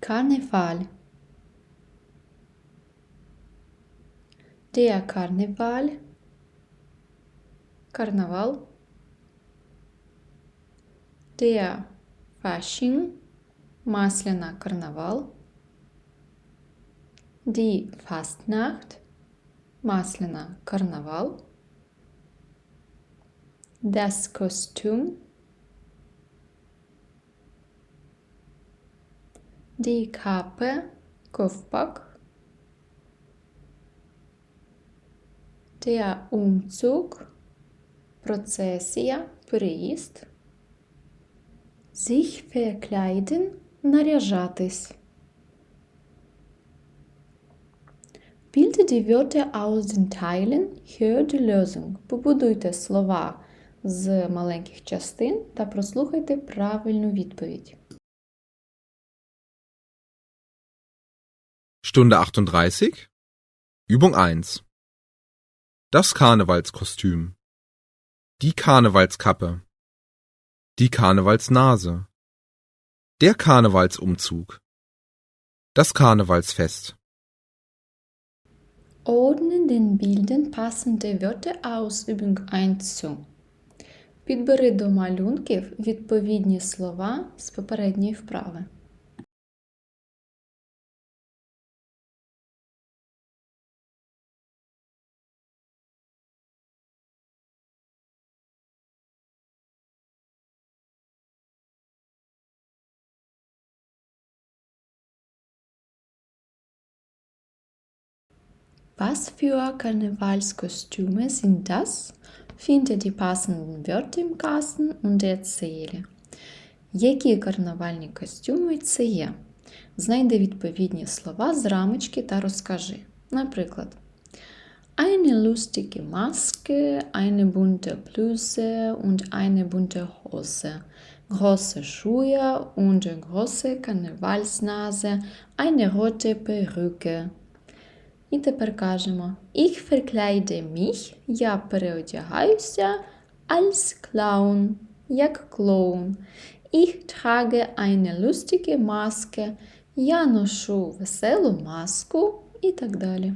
Karneval. Der Karneval. Карнавал. Der Fasching. Масляна карнавал. Die Fastnacht. Масляна карнавал. Das Kostüm. Die Kappe. Ковпак. Der Umzug. Процесія. Переїзд. Sich verkleiden. Наряжатись. Bilde die Wörter aus den Teilen, hör die Lösung. Побудуйте слова з маленьких частин та прослухайте правильну відповідь. Stunde 38. Übung 1. Das Karnevalskostüm. Die Karnevalskappe. Die Karnevalsnase. Der Karnevalsumzug. Das Karnevalsfest. Ordne den Bildern passende Wörter aus Übung 1 zu. Підбери до малюнків відповідні слова з попередньої вправи. Was für Karnevalskostüme sind das? Finde die passenden Wörter im Kasten und erzähle. Які карнавальні костюми це є? Знайди відповідні слова з рамочки та розкажи. Наприклад, eine lustige Maske, eine bunte Bluse und eine bunte Hose. Große Schuhe und große Karnevalsnase, eine rote Perücke. І тепер кажемо Ich verkleide mich, я переодягаюся als Clown, як клоун. Ich trage eine lustige Maske, я ношу веселу маску і так далі.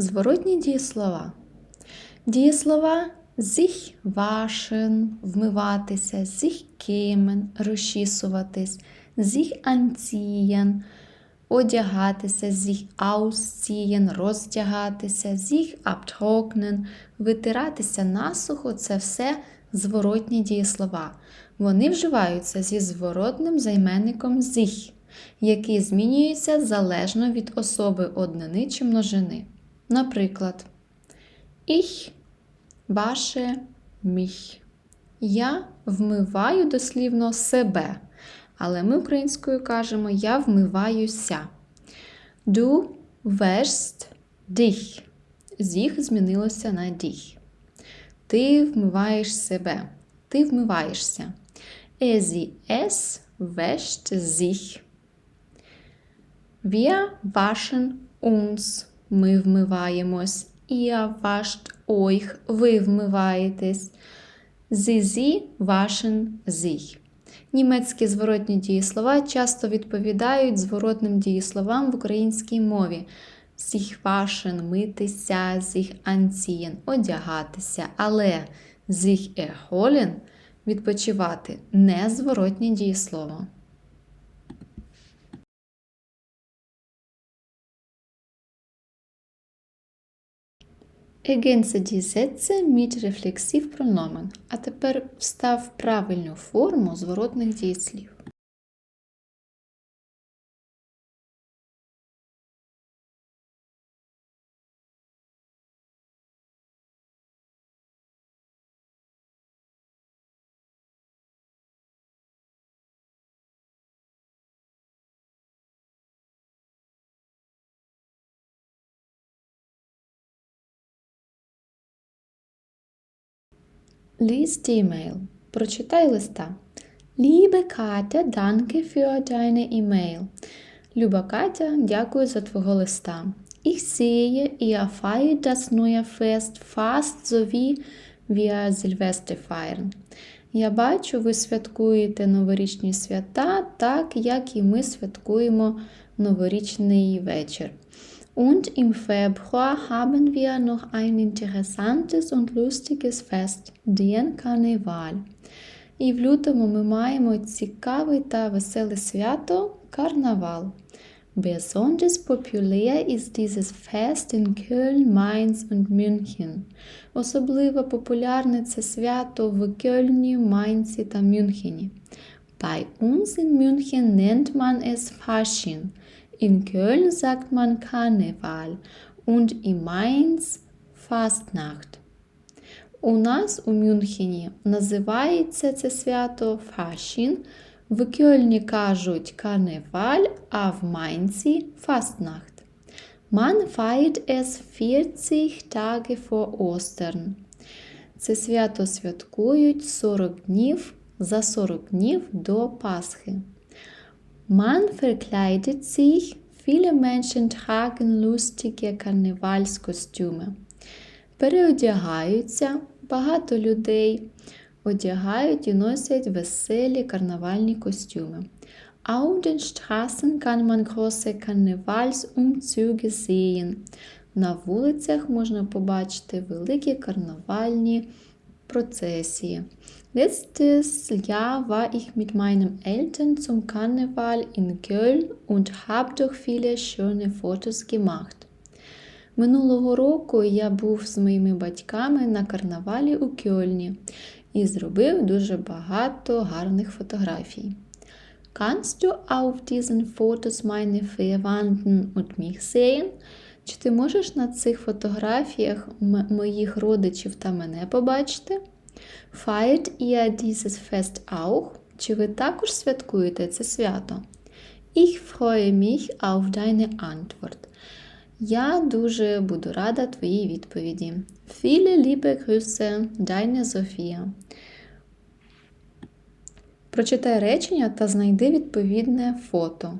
Зворотні дієслова. Дієслова sich waschen – вмиватися, sich kämen – розчісуватись, sich anziehen – одягатися, sich ausziehen – роздягатися, sich abtrocknen – витиратися насухо – це все зворотні дієслова. Вони вживаються зі зворотним займенником sich, який змінюється залежно від особи однини чи множини. Наприклад, Ich wasche mich. Я вмиваю дослівно себе. Але ми українською кажемо Я вмиваюся. Du wäschst dich. Зіх змінилося на dich. Ти вмиваєш себе. Ти вмиваєшся. Er, sie, es wäscht sich. Wir waschen uns. Ми вмиваємось. Ihr wascht euch. Ви вмиваєтесь. Sie, sie waschen. Німецькі зворотні дієслова часто відповідають зворотним дієсловам в українській мові. Sich waschen – митися, sich anziehen – одягатися, але sich erholen – відпочивати не зворотнє дієслово. Ergänze die Sätze рефлексів Reflexivpronomen. А тепер встав правильну форму зворотних дієслів. Lies die E-Mail. Прочитай листа. Liebe Katja, danke für deine E-Mail. Люба Катя, дякую за твого листа. Ich sehe, ihr feiert das neue Fest fast so wie wir Silvester feiern. Я бачу, ви святкуєте новорічні свята, так як і ми святкуємо новорічний вечір. Und im Februar haben wir noch ein interessantes und lustiges Fest, den Karneval. І в лютому ми маємо цікаве та веселе свято карнавал. Besonders populär ist dieses Fest in Köln, Mainz und München. Особливо популярне це свято в Кельні, Майнці та Мюнхені. Bei uns in München nennt man es Fasching. In Köln sagt man Karneval und in Mainz Fastnacht. У нас у Мюнхені називається це свято Фашін, в Кьольні кажуть Карневаль, а в Майнці Фастнахт. Man feiert es 40 Tage vor Ostern. Це свято святкують 40 днів за 40 днів до Пасхи. Man verkleidet sich, viele Menschen tragen lustige Karnevalskostüme. Переодягаються, багато людей одягають і носять веселі карнавальні костюми. Auf den Straßen kann man große Karnevalsumzüge sehen. На вулицях можна побачити великі карнавальні процесії. Letztes Jahr war ich mit meinen Eltern zum Karneval in Köln und habe doch viele schöne Fotos gemacht. Минулого року я був з моїми батьками на карнавалі у Кьольні і зробив дуже багато гарних фотографій. Kannst du auf diesen Fotos meine Verwandten und mich sehen? Чи ти можеш на цих фотографіях моїх родичів та мене побачити? Feiert ihr dieses Fest auch? Чи ви також святкуєте це свято? Ich freue mich auf deine Antwort. Я дуже буду рада твоїй відповіді. Viele liebe Grüße, deine Софія. Прочитай речення та знайди відповідне фото.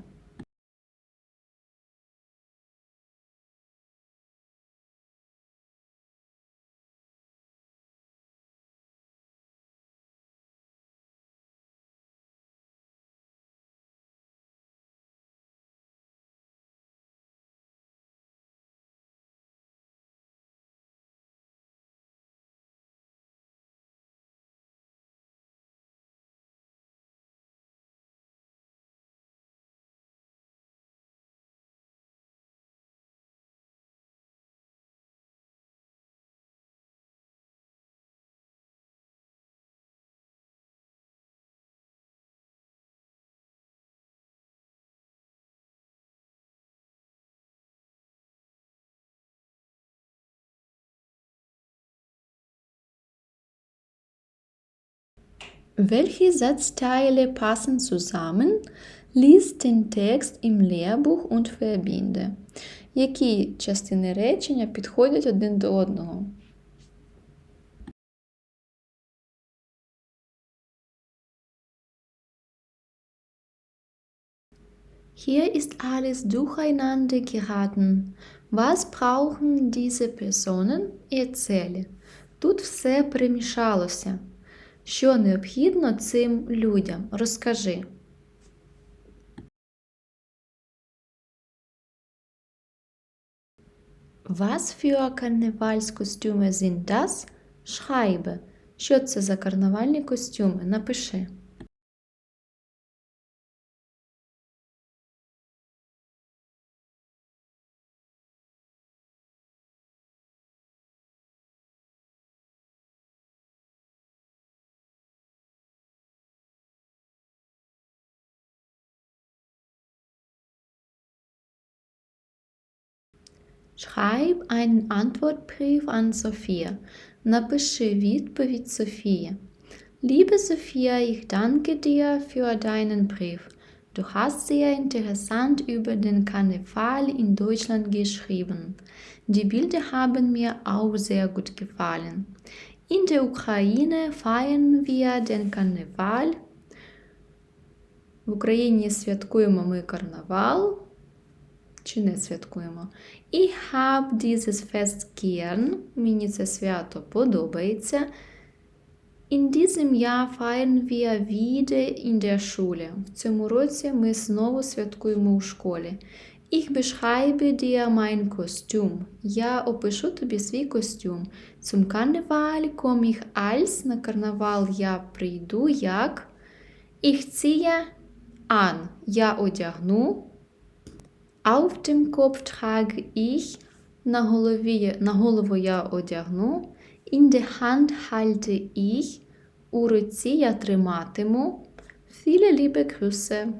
Welche Satzteile passen zusammen? Lies den Text im Lehrbuch und verbinde. Які частини речення підходять один до одного? Hier ist alles durcheinander geraten. Was brauchen diese Personen? Erzähle. Тут все перемішалося. Що необхідно цим людям? Розкажи. Was für Karnevalskostüme sind das? Schreibe. Що це за карнавальні костюми? Напиши. Schreib einen Antwortbrief an Sophia. Напиши відповідь Софії. Liebe Sophia, ich danke dir für deinen Brief. Du hast sehr interessant über den Karneval in Deutschland geschrieben. Die Bilder haben mir auch sehr gut gefallen. In der Ukraine feiern wir den Karneval. В Україні святкуємо ми карнавал. Чи не святкуємо? Ich hab dieses Fest gern. Мені це свято подобається. In diesem Jahr feiern wir wieder in der Schule. В цьому році ми знову святкуємо у школі. Ich beschreibe dir mein Kostüm. Я опишу тобі свій костюм. Zum Karneval komme ich als. На карнавал я прийду як. Ich ziehe an. Я одягну. Auf dem Kopf trage ich. На, голові, на голову я одягну. In der Hand halte ich. У руці я триматиму. Viele liebe Grüße.